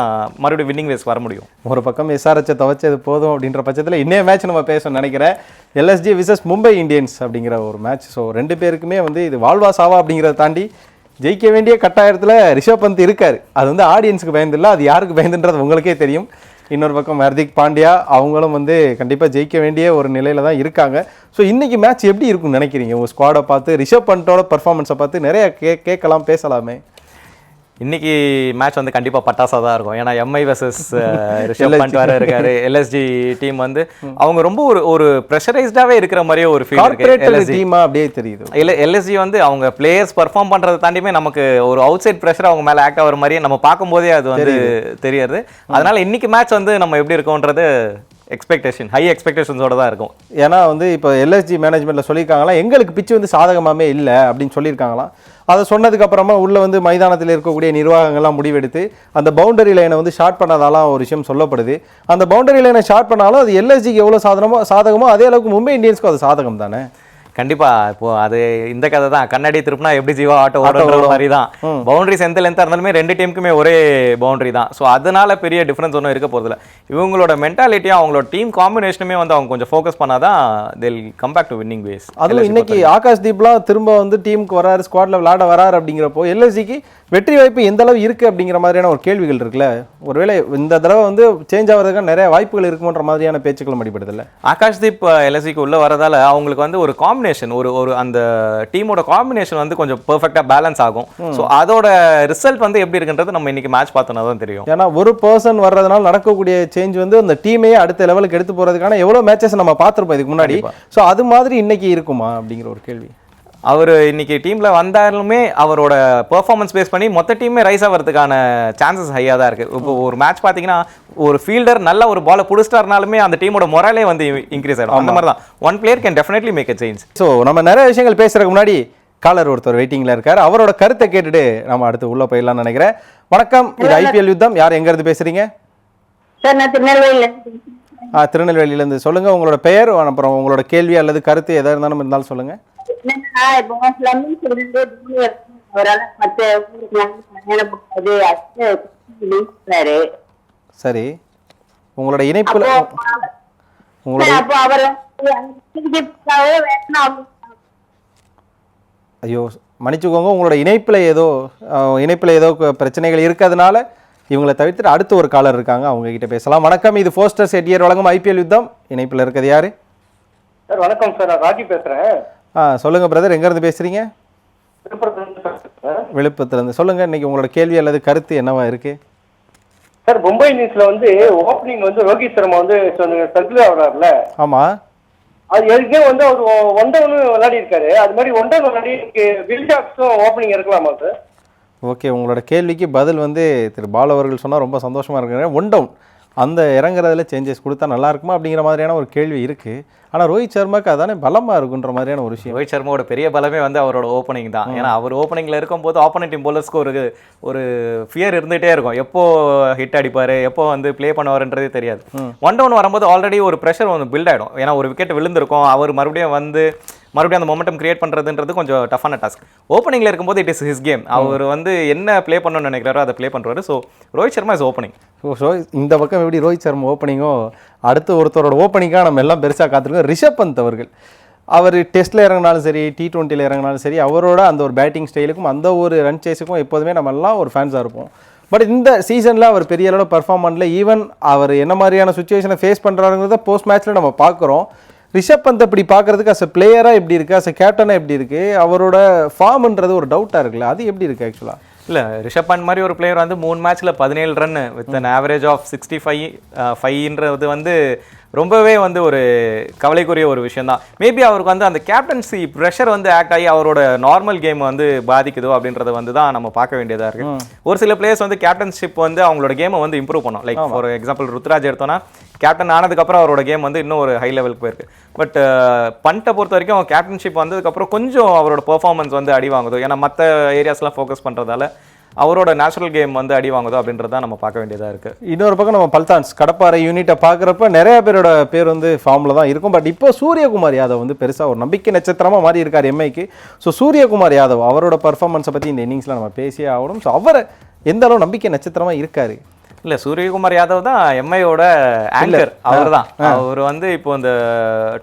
மறுபடியும் வின்னிங் வேஸ் வர முடியும். ஒரு பக்கம் எஸ்ஆர்ஹெச்சை துவைச்சது போதும் அப்படின்ற பட்சத்தில் இன்னைய மேட்ச் நம்ம பேசணும்னு நினைக்கிறேன். எல்எஸ்ஜி விசஸ் மும்பை இந்தியன்ஸ் அப்படிங்கிற ஒரு மேட்ச் ஸோ ரெண்டு பேருக்குமே வந்து இது வாழ்வா சாவா அப்படிங்கிறத தாண்டி ஜெயிக்க வேண்டிய கட்டாயத்தில் ரிஷப் பந்த் இருக்கார். அது வந்து ஆடியன்ஸுக்கு பயந்தில்ல அது யாருக்கு பயந்துன்றது உங்களுக்கே தெரியும். இன்னொரு பக்கம் ஹர்திக் பாண்டியா அவங்களும் வந்து கண்டிப்பாக ஜெயிக்க வேண்டிய ஒரு நிலையில் தான் இருக்காங்க. ஸோ இன்னைக்கு மேட்ச் எப்படி இருக்கும்னு நினைக்கிறீங்க? உங்கள் ஸ்குவாடை பார்த்து ரிஷப் பண்ட்டோட பர்ஃபார்மன்ஸை பார்த்து நிறைய கே கேட்கலாம் பேசலாமே. இன்னைக்கு மேட்ச் வந்து கண்டிப்பா பட்டாசா தான் இருக்கும். ஏன்னா எம்ஐ வர்சஸ் [LAUGHS] ரிஷப் பண்ட் வேற இருக்காரு. எல்எஸ்ஜி டீம் வந்து அவங்க ரொம்ப ஒரு ஒரு ப்ரெஷரைஸ்டாவே இருக்கிற மாதிரியே ஒரு ஃபீல் இருக்கு. டீமா அப்படியே தெரியுது. இல்ல எல்எஸ்ஜி வந்து அவங்க பிளேயர்ஸ் பெர்ஃபார்ம் பண்றதை தாண்டியுமே நமக்கு ஒரு அவுட் சைட் ப்ரெஷர் அவங்க மேல ஆக்ட் ஆகிற மாதிரியே நம்ம பார்க்கும்போதே அது வந்து தெரியுது. அதனால இன்னைக்கு மேட்ச் வந்து நம்ம எப்படி இருக்கோன்றது எக்ஸ்பெக்டேஷன் ஹை எக்ஸ்பெக்டேஷன்ஸோட தான் இருக்கும். ஏன்னா வந்து இப்போ எல்எஸ்ஜி மேனேஜ்மெண்ட்டில் சொல்லியிருக்காங்களா எங்களுக்கு பிச்சு வந்து சாதகமாகவே இல்லை அப்படின்னு சொல்லியிருக்காங்களாம். அதை சொன்னதுக்கப்புறமா உள்ளே வந்து மைதானத்தில் இருக்கக்கூடிய நிர்வாகங்கள்லாம் முடிவெடுத்து அந்த பவுண்டரி லைனை வந்து ஷார்ட் பண்ணதாலாம் ஒரு விஷயம் சொல்லப்படுது. அந்த பவுண்டரி லைனை ஷார்ட் பண்ணாலும் அது எல்எஸ்ஜிக்கு எவ்வளோ சாதனமோ சாதகமோ அதே அளவுக்கு மும்பை இந்தியன்ஸ்க்கும் அது சாதகம் தானே கண்டிப்பா இப்போ அது இந்த கதை தான். கண்ணாடி திருப்பினா எப்படி ஜீவா ஆட்டோ ஓடுற. மாதிரி தான். பவுண்டரிஸ் எந்த லென்த்தாக இருந்தாலுமே ரெண்டு டீமுக்குமே ஒரே பவுண்டரி தான். ஸோ அதனால பெரிய டிஃபரன்ஸ் ஒன்றும் இருக்க போகிறதில்ல இவங்களோட மென்டாலிட்டியும் அவங்களோட டீம் காம்பினேஷனுமே வந்து அவங்க கொஞ்சம் ஃபோக்கஸ் பண்ணாதான் they'll come back to winning ways அதுவும் இன்னைக்கு ஆகாஷ் தீப்லாம் திரும்ப வந்து டீமுக்கு வராரு ஸ்குவாட்ல விளையாட வராரு அப்படிங்கிறப்போ எல்எஸ்சிக்கு வெற்றி வாய்ப்பு எந்த அளவு இருக்கு அப்படிங்கிற மாதிரியான ஒரு கேள்விகள் இருக்குல்ல? ஒருவேளை இந்த தடவை வந்து சேஞ்ச் ஆகிறதுக்கான நிறைய வாய்ப்புகள் இருக்குமன்ற மாதிரியான பேச்சுக்களும் அடிபடுதில்ல ஆகாஷ்தீப் எல்எஸ்சிக்கு உள்ள வரதால அவங்களுக்கு வந்து ஒரு காம்பினேஷன் காம்பினேஷன் ஒரு ஒரு அந்த டீமோட காம்பினேஷன் வந்து கொஞ்சம் பெர்ஃபெக்டாக பேலன்ஸ் ஆகும். ஸோ அதோட ரிசல்ட் வந்து எப்படி இருக்குன்றது நம்ம இன்னைக்கு மேட்ச் பார்த்தோன்னா தான் தெரியும். ஏன்னா ஒரு பர்சன் வர்றதுனால நடக்கக்கூடிய சேஞ்ச் வந்து அந்த டீமையே அடுத்த லெவலுக்கு எடுத்து போறதுக்கான எவ்வளவு மேட்சஸ் நம்ம பார்த்திருப்போம் இதுக்கு முன்னாடி. ஸோ அது மாதிரி இன்னைக்கு இருக்குமா அப்படிங்கிற ஒரு கேள்வி. அவர் இன்னைக்கு டீம்ல வந்தாலுமே அவரோட பெர்ஃபார்மன்ஸ் பேஸ் பண்ணி மொத்த டீமே ரைஸ் ஆகிறதுக்கான சான்சஸ் ஹையாக தான் இருக்கு. இப்போ ஒரு மேட்ச் பார்த்தீங்கன்னா ஒரு ஃபீல்டர் நல்ல ஒரு பாலை பிடிச்சிட்டாருனாலுமே அந்த டீமோட மொராலே வந்து இன்க்ரீஸ் ஆகிடும் அந்த மாதிரி தான். One player can definitely make a change so நம்ம நிறைய விஷயங்கள் பேசுறதுக்கு முன்னாடி காலர் ஒருத்தர் வெயிட்டிங்ல இருக்காரு. அவரோட கருத்தை கேட்டுட்டு நம்ம அடுத்து உள்ள போயிடலாம்னு நினைக்கிறேன். வணக்கம். இது ஐபிஎல் யுத்தம். யார் எங்க இருந்து பேசுறீங்க? சார் நான் திருநெல்வேலியில ஆ, திருநெல்வேலியில இருந்து. சொல்லுங்க உங்களோட பெயர் அப்புறம் உங்களோட கேள்வி அல்லது கருத்து எதா இருந்தாலும் இருந்தாலும் சொல்லுங்க. என்னன்னா இப்போ தோனி வரணும். அவரால மத்த ஊருக்கு சரி. உங்களோட இணைப்புல உங்களோட அப்போ அவர் ஐயோ மன்னிச்சுக்கோங்க. உங்களோட இணைப்பில் ஏதோ இணைப்பில் ஏதோ பிரச்சனைகள் இருக்கிறதுனால இவங்களை தவிர்த்துட்டு அடுத்து ஒரு காலர் இருக்காங்க. அவங்க கிட்ட பேசலாம். வணக்கம். இது ஃபோஸ்டர் செட்டியர் வழங்கும் ஐபிஎல் யுத்தம். இணைப்பில் இருக்கிறது யாரு? சார் வணக்கம் சார். நான் ராஜி பேசுறேன். ஆ சொல்லுங்க பிரதர் எங்கேருந்து பேசுறீங்க? விழுப்புரத்துலேருந்து பேசுறேன் விழுப்புரத்துலேருந்து. சொல்லுங்க இன்னைக்கு உங்களோட கேள்வி அல்லது கருத்து என்னவா இருக்கு? சார் மும்பை இந்தியன்ஸ்ல வந்து ஓப்பனிங் வந்து ரோஹித் சர்மா வந்து சர்க்கிள் ஆகிறாருல ஆமா. அது எதுக்கே வந்து அவர் ஒன் டவுன் விளையாடி இருக்காரு அது மாதிரி ஒன் டவுன் விளையாடி வில்டாக்ஸும் ஓப்பனிங் இருக்கலாமா சார் ஓகே உங்களோட கேள்விக்கு பதில் வந்து திரு. பால் அவர்கள் சொன்னா ரொம்ப சந்தோஷமா இருக்கிறேன் ஒன் டவுன். அந்த இறங்குறதுல சேஞ்சஸ் கொடுத்தா நல்லா இருக்குமா அப்படிங்கிற மாதிரியான ஒரு கேள்வி இருக்கு. ஆனா ரோஹித் சர்மாக்கு அதானே பலமா இருக்குன்ற மாதிரியான ஒரு விஷயம். ரோஹித் சர்மாவோட பெரிய பலமே வந்து அவரோட ஓப்பனிங் தான். ஏன்னா அவர் ஓப்பனிங்ல இருக்கும்போது ஆப்போனன்ட் டீம் போலர்ஸ்க்கு ஒரு ஒரு ஃபியர் இருந்துகிட்டே இருக்கும். எப்போ ஹிட் அடிப்பாரு எப்போ வந்து ப்ளே பண்ணுவாருன்றதே தெரியாது. ஒன் டவுன் வரும்போது ஆல்ரெடி ஒரு ப்ரெஷர் வந்து பில்ட் ஆயிடும். ஏன்னா ஒரு விக்கெட் விழுந்திருக்கும். அவர் மறுபடியும் வந்து மறுபடியும் அந்த மொமெண்டம் கிரியேட் பண்றதுன்றது கொஞ்சம் டஃப்பான டாஸ்க் ஓப்பனிங்ல இருக்கும்போது இட் இஸ் ஹிஸ் கேம் அவர் வந்து என்ன ப்ளே பண்ணணும்னு நினைக்கிறாரோ அதை ப்ளே பண்றாரு. So Rohit Sharma is opening so so இந்த பக்கம் எப்படி ரோஹித் சர்மா ஓப்பனிங்கோ அடுத்து ஒருத்தரோட ஓப்பனிங்காக நம்ம எல்லாம் பெருசாக காத்திருக்கோம். ரிஷப் பந்த் அவர்கள். அவர் டெஸ்ட்டில் இறங்கினாலும் சரி டி டுவெண்ட்டியில் இறங்கினாலும் சரி அவரோட அந்த ஒரு பேட்டிங் ஸ்டைலுக்கும் அந்த ஒரு ரன் சேஸுக்கும் எப்போதுமே நம்ம எல்லாம் ஒரு ஃபேன்ஸாக இருப்போம். பட் இந்த சீசனில் அவர் பெரிய அளவில் பர்ஃபார்ம் பண்ணல ஈவன் அவர் என்ன மாதிரியான சுச்சுவேஷனை ஃபேஸ் பண்ணுறாருங்கிறத போஸ்ட் மேட்ச்சில் நம்ம பார்க்குறோம். ரிஷப் பந்த் இப்படி பார்க்கறதுக்கு அஸ் அ பிளேயராக எப்படி இருக்குது அஸ் அ கேப்டனாக எப்படி இருக்குது அவரோட ஃபார்ம்ன்றது ஒரு டவுட்டாக இருக்குல்ல? அது எப்படி இருக்குது ஆக்சுவலாக இல்ல ரிஷப் பண்ட் மாதிரி ஒரு பிளேயர் வந்து மூணு மேட்ச்ல பதினேழு run with an average of sixty five ஃபைவ்ன்றது வந்து ரொம்பவே வந்து ஒரு கவலைக்குரிய ஒரு விஷயம் தான் மேபி அவருக்கு வந்து அந்த கேப்டன்சி ப்ரெஷர் வந்து ஆக்ட் ஆகி அவரோட நார்மல் கேம் வந்து பாதிக்குதோ அப்படின்றத வந்து தான் நம்ம பார்க்க வேண்டியதா இருக்கு. ஒரு சில பிளேயர்ஸ் வந்து கேப்டன்ஷிப் வந்து அவங்களோட கேமை வந்து இம்ப்ரூவ் பண்ணும். லைக் ஃபார் எக்ஸாம்பிள் ருத்ராஜ் எடுத்தோம்னா கேப்டன் ஆனதுக்கப்புறம் அவரோட கேம் வந்து இன்னும் ஒரு ஹை லெவலுக்கு போயிருக்கு. பட் பண்ட்டை uh, பொறுத்த வரைக்கும் கேப்டன்ஷிப் வந்ததுக்கப்புறம் கொஞ்சம் அவரோட பெர்ஃபார்மன்ஸ் வந்து அடி வாங்குதோ? ஏன்னா மற்ற ஏரியாஸ்லாம் ஃபோக்கஸ் பண்ணுறதால அவரோட நேச்சுரல் கேம் வந்து அடி வாங்குதோ அப்படின்றத நம்ம பார்க்க வேண்டியதாக இருக்குது இன்னொரு பக்கம் நம்ம பல்தான்ஸ் கடப்பாறை யூனிட்டை பார்க்குறப்ப நிறைய பேரோட பேர் வந்து ஃபார்மில் தான் இருக்கும். பட் இப்போ சூரியகுமார் யாதவ் வந்து பெருசாக ஒரு நம்பிக்கை நட்சத்திரமாக மாறி இருக்கார் எம்ஐக்கு ஸோ சூரியகுமார் யாதவ் அவரோட பர்ஃபார்மன்ஸை பற்றி இந்த இன்னிங்ஸில் நம்ம பேசியே ஆகணும். ஸோ அவர் எந்த அளவு நம்பிக்கை நட்சத்திரமாக இருக்காரு? இல்ல சூரியகுமார் யாதவ் தான் எம்ஐயோட ஆங்கர் அவர் தான் அவர் வந்து இப்போ இந்த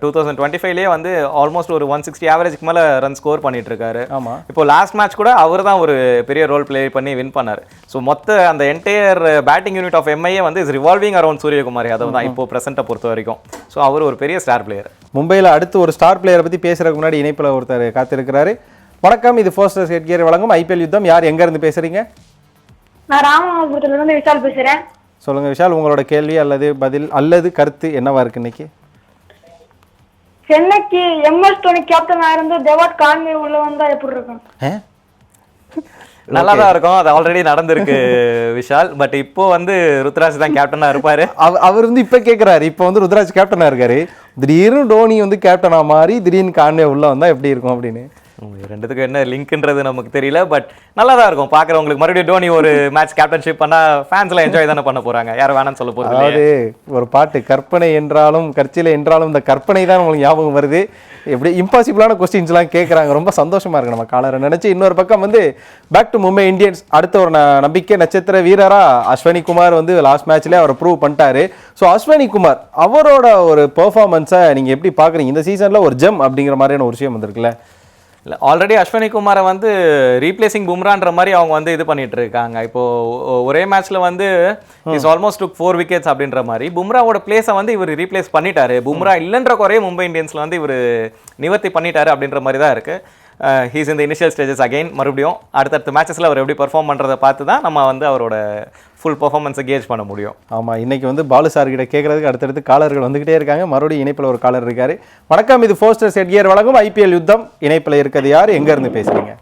டூ தௌசண்ட் டுவெண்ட்டி ஃபைவ்லேயே வந்து ஆல்மோஸ்ட் ஒரு ஒன் சிக்ஸ்டி ஆவரேஜ்க்கு மேலே ரன் ஸ்கோர் பண்ணிட்டு இருக்காரு. இப்போ லாஸ்ட் மேட்ச் கூட அவர் தான் ஒரு பெரிய ரோல் ப்ளே பண்ணி வின் பண்ணாரு. ஸோ மொத்த அந்த entire batting unit of MIA வந்து is revolving around Suryakumar Yadav தான் இப்போ ப்ரெசென்ட்டை பொறுத்த வரைக்கும். ஸோ அவர் ஒரு பெரிய ஸ்டார் பிளேயர் மும்பையில் அடுத்து ஒரு ஸ்டார் பிளேயரை பற்றி பேசுறதுக்கு முன்னாடி இணைப்பில் ஒருத்தர் காத்திருக்கிறாரு. வணக்கம் இது ஃபோஸ்டர் ஹெட்கியர் வழங்கும் ஐபிஎல் யுத்தம். யார் எங்கேருந்து பேசுகிறீங்க நான் ராமநாதபுரத்துல இருந்து விஷால் பேசுறேன். சொல்லுங்கள் விஷால் உங்களோட கேள்வி அல்லது பதில் அல்லது கருத்து என்னவா இருக்கு இன்னைக்கு? சென்னைக்கு எம்எஸ் தோனி கேப்டன் ஆயிருந்து டெவாட் கான்வே உள்ள வந்தா எப்படி இருக்கும்? நல்லா தான் இருக்கும். அது ஆல்ரெடி நடந்திருக்கு [LAUGHS] விஷால். பட் இப்போ வந்து ருத்ராஜ் தான் கேப்டனா இருப்பாரு. அவ- அவர் வந்து இப்ப கேக்குறாரு. இப்ப வந்து ருத்ராஜ் கேப்டனா இருக்காரு. திடீர்னு டோனி வந்து கேப்டனா மாறி திடீர்னு கான்வே உள்ள வந்தா எப்படி இருக்கும் அப்படின்னு. ரெண்டுத்துக்கும் என்ன லிங்க்ன்றது நமக்கு தெரியல பட் நல்லா தான் இருக்கும். பார்க்குறவங்களுக்கு மறுபடியும் டோனி ஒரு மேட்ச் கேப்டன்ஷிப் பண்ணால் ஃபேன்ஸ்லாம் என்ஜாய் தானே பண்ண போகிறாங்க யாரும் வேணாம்னு சொல்ல போறது அதாவது ஒரு பாட்டு கற்பனை என்றாலும் கட்சியில் என்றாலும் இந்த கற்பனை தான் உங்களுக்கு ஞாபகம் வருது. எப்படி இம்பாசிபிளான கொஸ்டின்ஸ்லாம் கேட்குறாங்க ரொம்ப சந்தோஷமா இருக்கு நம்ம காலரை நினச்சி. இன்னொரு பக்கம் வந்து பேக் டு மும்பை இந்தியன்ஸ் அடுத்த ஒரு நம்பிக்கை நட்சத்திர வீரராக அஸ்வினி குமார் வந்து லாஸ்ட் மேட்ச்லேயே அவர் ப்ரூவ் பண்ணிட்டாரு. ஸோ அஸ்வினி குமார் அவரோட ஒரு பெர்ஃபார்மன்ஸை நீங்கள் எப்படி பார்க்குறீங்க? இந்த சீசனில் ஒரு ஜெம் அப்படிங்கிற மாதிரியான ஒரு விஷயம் வந்திருக்குல்ல. இல்லை ஆல்ரெடி அஸ்வினி குமாரை வந்து ரீப்ளேசிங் பும்ரான்ற மாதிரி அவங்க வந்து இது பண்ணிட்டு இருக்காங்க. இப்போ ஒரே மேட்ச்ல வந்து is almost took four wickets அப்படின்ற மாதிரி பும்ராவோட பிளேஸை வந்து இவர் ரீப்ளேஸ் பண்ணிட்டாரு. பும்ரா இல்லைன்ற குறைய மும்பை இந்தியன்ஸ்ல வந்து இவர் நிவர்த்தி பண்ணிட்டாரு அப்படின்ற மாதிரி தான் இருக்கு. ஹீஸ் இந்த இனிஷியல் ஸ்டேஜஸ் அகைன் மறுபடியும் அடுத்தடுத்த மேட்சஸ்ல அவர் எப்படி பெர்ஃபார்ம் பண்றதை பார்த்து தான் நம்ம வந்து அவரோட ஃபுல் பெர்ஃபார்மன்ஸை கேஜ் பண்ண முடியும். ஆமா இன்னைக்கு வந்து பாலு சார் கிட்ட கேட்கறதுக்கு அடுத்தடுத்து காலர்கள் வந்துகிட்டே இருக்காங்க. மறுபடியும் இணைப்புல ஒரு காலர் இருக்காரு. வணக்கம் இது ஃபோஸ்டர் செட் கியர் வழங்கும் ஐபிஎல் யுத்தம். இணைப்புல இருக்கிறது யார்? எங்க இருந்து பேசுறீங்க?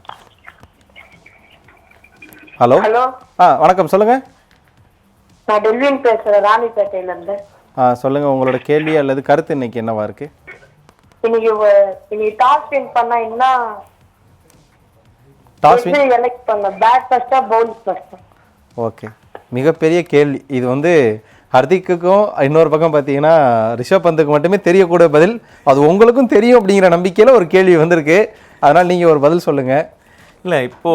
ஹலோ ஆ வணக்கம் சொல்லுங்க. நான் டெல்வின் ஆ உங்களோட கேள்வி அல்லது கருத்து இன்னைக்கு என்னவா இருக்கு? இன்னைக்கு இன்னைக்கு டாஸ் வின் பண்ணா என்ன டாஸ் வின் எலெக்ட் பண்ண பேட் ஃபர்ஸ்டா பவுல் ஃபர்ஸ்டா ஓகே மிகப்பெரிய கேள்வி. இது வந்து ஹர்திக்குக்கும் இன்னொரு பக்கம் பார்த்தீங்கன்னா ரிஷப் பந்துக்கு மட்டுமே தெரியக்கூடிய பதில் அது உங்களுக்கும் தெரியும் அப்படிங்கிற நம்பிக்கையில் ஒரு கேள்வி வந்திருக்கு. அதனால் நீங்கள் ஒரு பதில் சொல்லுங்கள் இல்லை இப்போ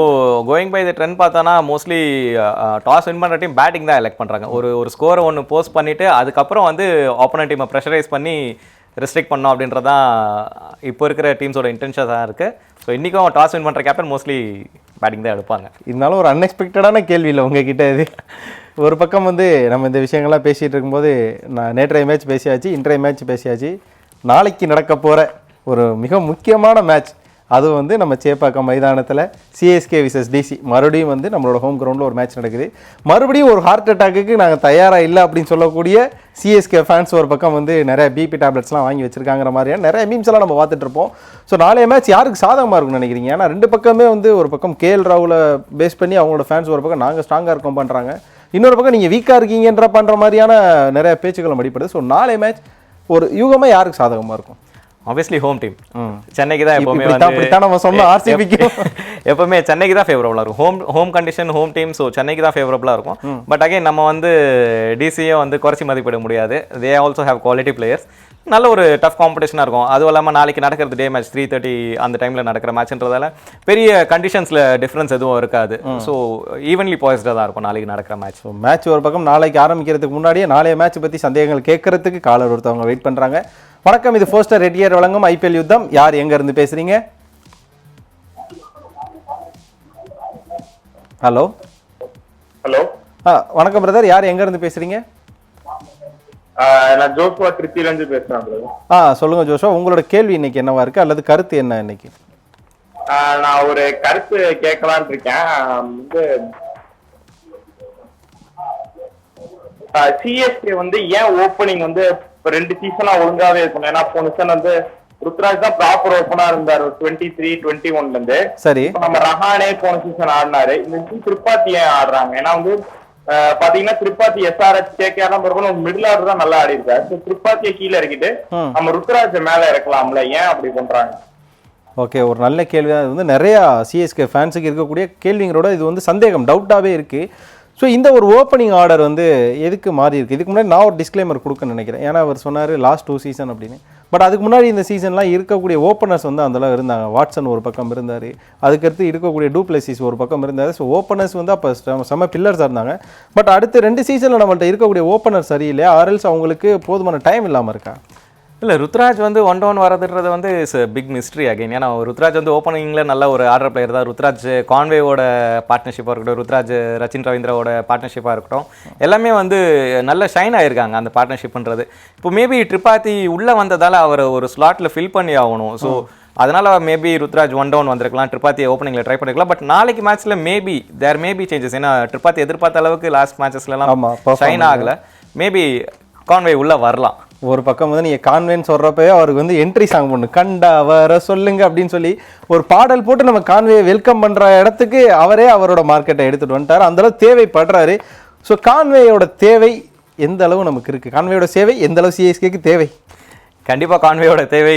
கோயிங் பை த ட்ரெண்ட் பார்த்தோன்னா மோஸ்ட்லி டாஸ் வின் பண்ணுற டீம் பேட்டிங் தான் எலெக்ட் பண்ணுறாங்க ஒரு ஒரு ஸ்கோரை ஒன்று போஸ்ட் பண்ணிவிட்டு அதுக்கப்புறம் வந்து ஆப்போனன்ட் டீமை ப்ரெஷரைஸ் பண்ணி ரெஸ்ட்ரிக்ட் பண்ணோம் அப்படின்றது தான் இப்போ இருக்கிற டீம்ஸோட இன்டென்ஷன் தான் இருக்குது ஸோ இன்றைக்கும் டாஸ் வின் பண்ணுற கேப்டன் மோஸ்ட்லி பேட்டிங் தான் எடுப்பாங்க. இருந்தாலும் ஒரு அன்எக்ஸ்பெக்டடான கேள்வி இல்லை உங்ககிட்ட இது. ஒரு பக்கம் வந்து நம்ம இந்த விஷயங்கள்லாம் பேசிகிட்டு இருக்கும்போது நான் நேற்றைய மேட்ச் பேசியாச்சு இன்றைய மேட்ச் பேசியாச்சு. நாளைக்கு நடக்க போகிற ஒரு மிக முக்கியமான மேட்ச் அது வந்து நம்ம சேப்பாக்கம் மைதானத்தில் சிஎஸ்கே விசஸ் டிசி மறுபடியும் வந்து நம்மளோட ஹோம் கிரவுண்டில் ஒரு மேட்ச் நடக்குது. மறுபடியும் ஒரு ஹார்ட் அட்டாக்குக்கு நாங்கள் தயாராக இல்லை அப்படின்னு சொல்லக்கூடிய சிஎஸ்கே ஃபேன்ஸ் ஒரு பக்கம் வந்து நிறைய பிபி டேப்லெட்ஸ்லாம் வாங்கி வச்சிருக்காங்கிற மாதிரியான நிறைய மீம்ஸ் எல்லாம் நம்ம பார்த்துட்டு இருப்போம். ஸோ நாளைய மேட்ச் யாருக்கு சாதகமாக இருக்கும்னு நினைக்கிறீங்க? ஏன்னா ரெண்டு பக்கமே வந்து ஒரு பக்கம் கேஎல் ராகுல பேஸ் பண்ணி அவங்களோட ஃபேன்ஸ் ஒரு பக்கம் நாங்கள் ஸ்ட்ராங்காக இருக்கோம் பண்ணுறாங்க இன்னொரு பக்கம் நீங்கள் வீக்காக இருக்கீங்கன்ற பண்ணுற மாதிரியான நிறைய பேச்சுக்கள் அடிப்படுது ஸோ நாளைய மேட்ச் ஒரு யூகமாக யாருக்கு சாதகமாக இருக்கும்? ஆப்வியஸ்லி ஹோம் டீம் சென்னைக்கு தான் எப்பவுமே வந்து நம்ம சொன்னோம் RCB க்கு. [LAUGHS] எப்பவுமே சென்னைக்கு தான் ஃபேவரபுளாக இருக்கும். Home home condition home team so சென்னைக்கு தான் ஃபேவரபுளாக இருக்கும். பட் அகைன் நம்ம வந்து டிசியை வந்து குறைச்சி மதிப்பிட முடியாது. They also have quality players நல்ல ஒரு டஃப் காம்படிஷனாக இருக்கும். அதுவும் இல்லாமல் நாளைக்கு நடக்கிறது டே மேட்ச் த்ரீ தேர்ட்டி அந்த டைமில் நடக்கிற மேட்ச்ன்றதால பெரிய கண்டிஷன்ஸில் டிஃப்ரென்ஸ் எதுவும் இருக்காது. ஸோ ஈவன்லி பாய்ஸ்டாக தான் இருக்கும் நாளைக்கு நடக்கிற மேட்ச் ஸோ மேட்ச் ஒரு பக்கம் நாளைக்கு ஆரம்பிக்கிறதுக்கு முன்னாடியே நாளைய மேட்ச் பற்றி சந்தேகங்கள் கேட்கறதுக்கு காலர் ஒருத்தவங்க வெயிட் பண்ணுறாங்க வணக்கம் இது ஃபோஸ்டர் ரெட்டியர் வழங்கும் ஐபிஎல் யுத்தம். யார் எங்க இருந்து பேசுறீங்க? ஹலோ ஹலோ ஆ வணக்கம் பிரதர் யார் எங்க இருந்து பேசுறீங்க நான் ஜோஸ்வா திருச்சியில இருந்து பேசுறேன் brother. ஆ சொல்லுங்க ஜோஷோ உங்களோட கேள்வி இன்னைக்கு என்னவா இருக்கு? அல்லது கருத்து என்ன இன்னைக்கு? நான் ஒரு கருத்து கேட்கலான்னு இருக்கேன். வந்து சிஎஸ்கே வந்து ஏன் ஓப்பனிங் வந்து ரெண்டு சீசனா ஒழுங்காவே இருக்கணும்? ஏன்னா போன சீசன் வந்து ருத்ராஜ் தான் ப்ராப்பர் ஓப்பனா இருந்தார். டுவெண்ட்டி த்ரீ டுவெண்ட்டி ஒன்ல இருந்து. சரி. நம்ம ரஹானே போன சீசன் ஆடினாரு. இந்த சீசன் திரிபாத்தி ஏன் ஆடுறாங்க? ஏன்னா வந்து பாத்தீங்கன்னா திரிபாத்தி எஸ்ஆர்எச் கேகேஆர் பிறகு மிடில் ஆர்டர் தான் நல்லா ஆடி இருக்காரு So, திரிபாத்தியை கீழே இறக்கிட்டு. நம்ம ருத்ராஜ் மேல இறக்கலாம்ல? ஏன் அப்படி பண்றாங்க? ஓகே ஒரு நல்ல கேள்வி தான் இது வந்து நிறையா சிஎஸ்கே ஃபேன்ஸுக்கு இருக்கக்கூடிய கேள்விங்களோட இது வந்து சந்தேகம் டவுட்டாகவே இருக்குது ஸோ இந்த ஒரு ஓப்பனிங் ஆர்டர் வந்து எதுக்கு மாறி இருக்குது இதுக்கு முன்னாடி நான் ஒரு டிஸ்க்ளைமர் கொடுக்க நினைக்கிறேன். ஏன்னா அவர் சொன்னார் லாஸ்ட் டூ சீசன் அப்படின்னு. பட் அதுக்கு முன்னாடி இந்த சீசன்லாம் இருக்கக்கூடிய ஓப்பனர்ஸ் வந்து அந்தளவு இருந்தாங்க. வாட்சன் ஒரு பக்கம் இருந்தார். அதுக்கடுத்து இருக்கக்கூடிய டூப்ளசிஸ் ஒரு பக்கம் இருந்தார். ஸோ ஓப்பனர்ஸ் வந்து அப்போ செம்ம பில்லர்ஸாக இருந்தாங்க. பட் அடுத்து ரெண்டு சீசனில் நம்மள்ட்ட இருக்கக்கூடிய ஓப்பனர் சரியில்லையா? ஆர்எல்ஸ் அவங்களுக்கு போதுமான டைம் இல்லாமல் இருக்கா? இல்லை ருத்ராஜ் வந்து ஒன் டவுன் வரதுன்றது வந்து இட்ஸ் பிக் மிஸ்ட்ரி அகைன் ஏன்னா ருத்ராஜ் வந்து ஓப்பனிங்கில் நல்ல ஒரு ஆர்டர் பிளேயர் தான். ருத்ராஜ் கான்வேவோட பார்ட்னர்ஷிப்பாக இருக்கட்டும் ருத்ராஜ் ரச்சின் ரவீந்திராவோட பார்ட்னர்ஷிப்பாக இருக்கட்டும் எல்லாமே வந்து நல்ல ஷைன் ஆயிருக்காங்க அந்த பார்ட்னர்ஷிப்ன்றது இப்போ மேபி ட்ரிபாத்தி உள்ளே வந்ததால் அவர் ஒரு ஸ்லாட்டில் ஃபில் பண்ணி ஆகணும். ஸோ அதனால மேபி ருத்ராஜ் ஒன் டவுன் வந்திருக்கலாம். ட்ரிபாத்தி ஓப்பனிங்கில் ட்ரை பண்ணிருக்கலாம். பட் நாளைக்கு மேட்ச்சில் மேபி தேர் மேபி சேஞ்சஸ் ஏன்னா ட்ரிபாத்தி எதிர்பார்த்த அளவுக்கு லாஸ்ட் மேட்சஸ்லாம் ஷைன் ஆகலை. மேபி கான்வே உள்ளே வரலாம். ஒரு பக்கம் வந்து நீங்கள் கான்வேன்னு சொல்கிறப்பவே அவருக்கு வந்து என்ட்ரி சாங் பண்ணு. கண்டா வர சொல்லுங்க அப்படின்னு சொல்லி ஒரு பாடல் போட்டு நம்ம கான்வே வெல்கம் பண்ணுற இடத்துக்கு அவரே அவரோட மார்க்கெட்டை எடுத்துகிட்டு வந்துட்டார். அந்த அளவு தேவைப்படுறாரு. ஸோ கான்வேயோட தேவை எந்த அளவு நமக்கு இருக்குது கான்வேயோட சேவை எந்த அளவு சிஎஸ்கேக்கு தேவை? கண்டிப்பா கான்வேயோட தேவை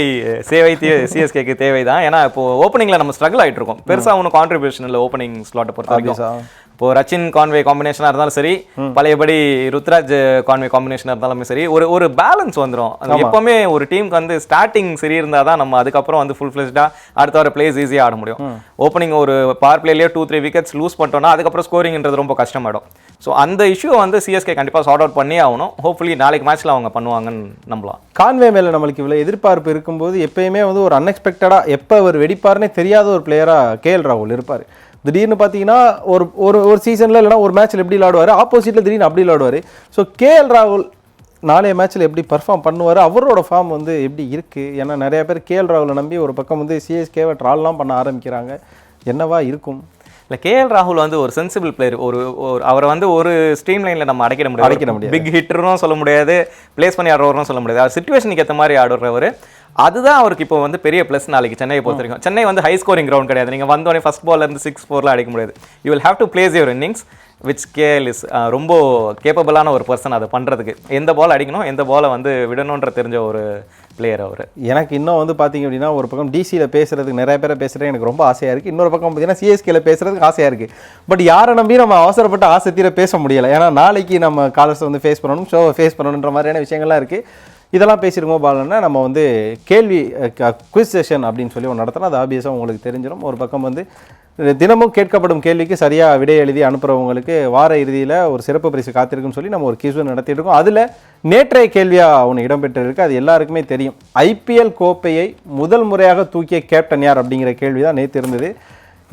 சேவை சிஎஸ்கேக்கு தேவை தான் ஏன்னா இப்போ ஓப்பனிங்ல நம்ம ஸ்ட்ரகிள் ஆயிட்டு இருக்கோம். பெருசா ஒன்றும் கான்ட்ரிபியூஷன் இல்லை ஓப்பனிங் ஸ்லாட்டை பொறுத்த. வரைக்கும். இப்போ ரச்சின் கான்வே காம்பினேஷனாக இருந்தாலும் சரி பழையபடி ருத்ராஜ் கான்வே காம்பினேஷனாக இருந்தாலுமே சரி ஒரு ஒரு பேலன்ஸ் வந்துடும் எப்பவுமே ஒரு டீமுக்கு வந்து ஸ்டார்டிங் சரி இருந்தால் தான் நம்ம அதுக்கப்புறம் வந்து ஃபுல் ஃபிளெஜ்டாக அடுத்த வர பிளேஸ் ஈஸியாக ஆட முடியும். ஓப்பனிங் ஒரு பவர் பிளேலேயே டூ த்ரீ விக்கெட்ஸ் லூஸ் பண்ணிட்டோம்னா அதுக்கப்புறம் ஸ்கோரிங்ன்றது ரொம்ப கஷ்டமாயிடும். ஸோ அந்த இஷ்யூ வந்து சிஎஸ்கே கண்டிப்பாக சார்ட் அவுட் பண்ணி ஆகணும். ஹோப்ஃபுல்லி நாளைக்கு மேட்ச்சில் அவங்க பண்ணுவாங்கன்னு நம்பலாம். கான்வே மேல நம்மளுக்கு இவ்வளவு எதிர்பார்ப்பு இருக்கும்போது எப்பயுமே வந்து ஒரு அன்எக்ஸ்பெக்டடாக எப்போ அவர் வெடிப்பார்னே தெரியாத ஒரு பிளேயராக கேஎல் ராகுல் இருப்பார். திடீர்னு பார்த்தீங்கன்னா ஒரு ஒரு ஒரு சீசனில் இல்லைனா ஒரு மேட்ச்சில் எப்படி விளாடுவார் ஆப்போசிட்டில் திடீர்னு அப்படி விளாடுவார் ஸோ கேஎல் ராகுல் நாளைய மேட்ச்சில் எப்படி பர்ஃபார்ம் பண்ணுவார்? அவரோட ஃபார்ம் வந்து எப்படி இருக்குது ஏன்னா நிறைய பேர் கேஎல் ராகுலை நம்பி ஒரு பக்கம் வந்து சிஎஸ்கேவை ட்ரால்லாம் பண்ண ஆரம்பிக்கிறாங்க. என்னவா இருக்கும்? இல்லை கேஎல் ராகுல் வந்து ஒரு சென்சிபிள் பிளேயர் ஒரு ஒரு அவரை வந்து ஒரு ஸ்ட்ரீம் லைனில் நம்ம அடைக்கிட முடியாது. அடைக்கிட முடியாது. பிக் ஹிட்டரும் சொல்ல முடியாது. ப்ளேஸ் பண்ணி ஆடுறவரும் சொல்ல முடியாது. அவர் சுச்சுவேஷனுக்கு ஏற்ற மாதிரி ஆடுறவர். அதுதான் அவருக்கு இப்போ வந்து பெரிய ப்ளஸ் நாளைக்கு சென்னையை பொறுத்த வரைக்கும். சென்னை வந்து ஹை ஸ்கோரிங் கிரவுண்ட் கிடையாது. நீங்கள் வந்தோடனே ஃபஸ்ட் பால்ல இருந்து சிக்ஸ் ஃபோர்லாம் அடிக்க முடியாது. You will have to place your innings which KL is ரொம்ப கேப்பபிளான ஒரு பர்சன் அதை பண்ணுறதுக்கு எந்த பால் அடிக்கணும் எந்த பாலை வந்து விடணுன்ற தெரிஞ்ச ஒரு பிளேயர் அவர். எனக்கு இன்னும் வந்து பார்த்தீங்க அப்படின்னா ஒரு பக்கம் டிசியில் பேசுறதுக்கு நிறைய பேரை பேசுறது எனக்கு ரொம்ப ஆசையாக இருக்குது இன்னொரு பக்கம் பார்த்தீங்கன்னா சிஎஸ்கேல பேசுறதுக்கு ஆசையாக இருக்குது பட் யாரை நம்பி நம்ம அவசரப்பட்டு ஆசை தீர பேச முடியலை? ஏன்னா நாளைக்கு நம்ம காலர்ஸ் வந்து ஃபேஸ் பண்ணணும் ஷோவை ஃபேஸ் பண்ணணுன்ற மாதிரியான விஷயங்கள்லாம் இருக்குது இதெல்லாம் பேசியிருக்கோம் பாலன்னா நம்ம வந்து கேள்வி குவிஸ் செஷன் அப்படின்னு சொல்லி ஒன்று நடத்தினா அது ஆபியஸாக உங்களுக்கு தெரிஞ்சிடும் ஒரு பக்கம் வந்து தினமும் கேட்கப்படும் கேள்விக்கு சரியாக விடை எழுதி அனுப்புகிறவங்களுக்கு வார இறுதியில் ஒரு சிறப்பு பரிசு காத்திருக்குன்னு சொல்லி நம்ம ஒரு கிஸ் நடத்திட்டு இருக்கோம். அதில் நேற்றைய கேள்வியாக ஒன்று இடம்பெற்றிருக்கு. அது எல்லாருக்குமே தெரியும். ஐபிஎல் கோப்பையை முதல் முறையாக தூக்கிய கேப்டன் யார் அப்படிங்கிற கேள்வி தான் நேற்று இருந்தது.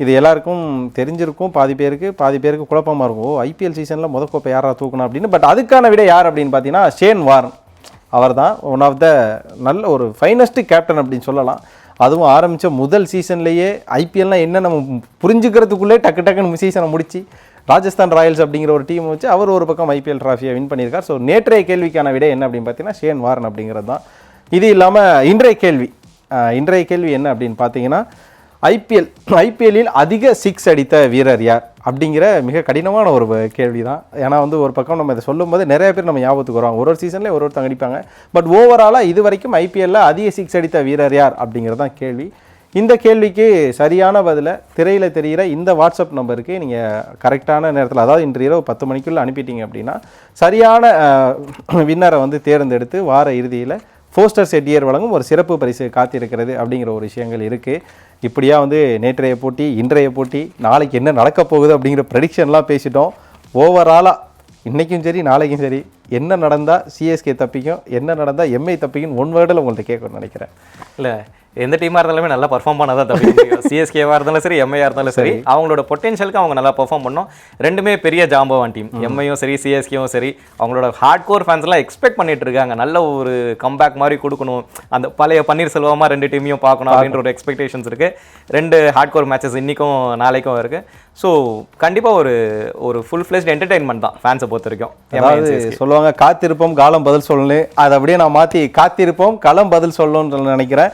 இது எல்லாருக்கும் தெரிஞ்சிருக்கும். பாதி பேருக்கு பாதி பேருக்கு குழப்பமாக இருக்கும். ஐபிஎல் சீசனில் முத கோப்பை யாராக தூக்கணும் அப்படின்னு. பட் அதுக்கான விட யார் அப்படின்னு பார்த்தீங்கன்னா ஷேன் வார்ன். அவர் தான் ஒன் ஆஃப் த நல்ல ஒரு ஃபைனஸ்ட் கேப்டன் அப்படின்னு சொல்லலாம். அதுவும் ஆரம்பித்த முதல் சீசன்லேயே ஐபிஎல்னால் என்ன நம்ம புரிஞ்சுக்கிறதுக்குள்ளே டக்கு டக்குன்னு சீசனை முடித்து ராஜஸ்தான் ராயல்ஸ் அப்படிங்கிற ஒரு டீம் வச்சு அவர் ஒரு பக்கம் ஐபிஎல் ட்ராஃபியை வின் பண்ணியிருக்கார். ஸோ நேற்றைய கேள்விக்கான விட என்ன அப்படின்னு பார்த்தீங்கன்னா ஷேன் வாரன் அப்படிங்கிறது தான். இது இல்லாமல் இன்றைய கேள்வி இன்றைய கேள்வி என்ன அப்படின்னு பார்த்தீங்கன்னா ஐபிஎல் ஐபிஎல்லில் அதிக சிக்ஸ் அடித்த வீரர் யார்? அப்படிங்கிற மிக கடினமான ஒரு கேள்வி தான் ஏன்னா வந்து ஒரு பக்கம் நம்ம இதை சொல்லும்போது நிறைய பேர் நம்ம ஞாபகத்துக்கு வருவாங்க. ஒரு ஒரு சீசன்லேயே ஒரு ஒருத்தங்க அடிப்பாங்க. பட் ஓவராலாக இது வரைக்கும் ஐபிஎல்ல அதிக சிக்ஸ் அடித்த வீரர் யார் அப்படிங்கிறது தான் கேள்வி. இந்த கேள்விக்கு சரியான பதிலை திரையில் தெரிகிற இந்த வாட்ஸ்அப் நம்பருக்கு நீங்கள் கரெக்டான நேரத்தில் அதாவது இன்று இரவு பத்து மணிக்குள்ளே அனுப்பிட்டீங்க அப்படின்னா சரியான வின்னரை வந்து தேர்ந்தெடுத்து வார இறுதியில் போஸ்டர் செட்டியர் வழங்கும் ஒரு சிறப்பு பரிசு காத்திருக்கிறது அப்படிங்கிற ஒரு விஷயங்கள் இருக்குது இப்படியா வந்து நேற்றைய போட்டி இன்றைய போட்டி நாளைக்கு என்ன நடக்க போகுது அப்படிங்கிற ப்ரெடிக்ஷன்லாம் பேசிட்டோம். ஓவராலாக இன்றைக்கும் சரி நாளைக்கும் சரி என்ன நடந்தால் சிஎஸ்கே தப்பிக்கும் என்ன நடந்தால் எம்ஐ தப்பிக்கும் ஒன் வேர்டில் உங்கள்கிட்ட கேட்கணும்னு நினைக்கிறேன். இல்லை எந்த டீமாக இருந்தாலுமே நல்லா பர்ஃபார்ம் பண்ணால் தான் சிஎஸ்கேவாக இருந்தாலும் சரி எம்ஐயாக இருந்தாலும் சரி அவங்களோட பொட்டென்ஷியலுக்கு அவங்க நல்லா பெர்ஃபார்ம் பண்ணணும் ரெண்டுமே பெரிய ஜாம்பவான் டீம் எம்ஐயும் சரி சிஎஸ்கேவும் சரி அவங்களோட ஹார்ட் கோர் ஃபேன்ஸ்லாம் எக்ஸ்பெக்ட் பண்ணிட்டு இருக்காங்க. நல்ல ஒரு கம்பேக் மாதிரி கொடுக்கணும். அந்த பழைய பன்னீர் செல்வமாக ரெண்டு டீமையும் பார்க்கணும் அப்படின்ற ஒரு எக்ஸ்பெக்டேஷன்ஸ் இருக்கு. ரெண்டு ஹார்ட் கோர் மேட்சஸ் இன்னைக்கும் நாளைக்கும் இருக்கு. ஸோ கண்டிப்பாக ஒரு ஒரு ஃபுல் ஃப்ளெஸ்ட் என்டர்டைன்மெண்ட் தான் ஃபேன்ஸை பொறுத்த வரைக்கும் அதாவது. சொல்லுவாங்க காத்திருப்போம் காலம் பதில் சொல்லணும் அதை அப்படியே நான் மாற்றி காத்திருப்போம் களம் பதில் சொல்லணும்னு நினைக்கிறேன்.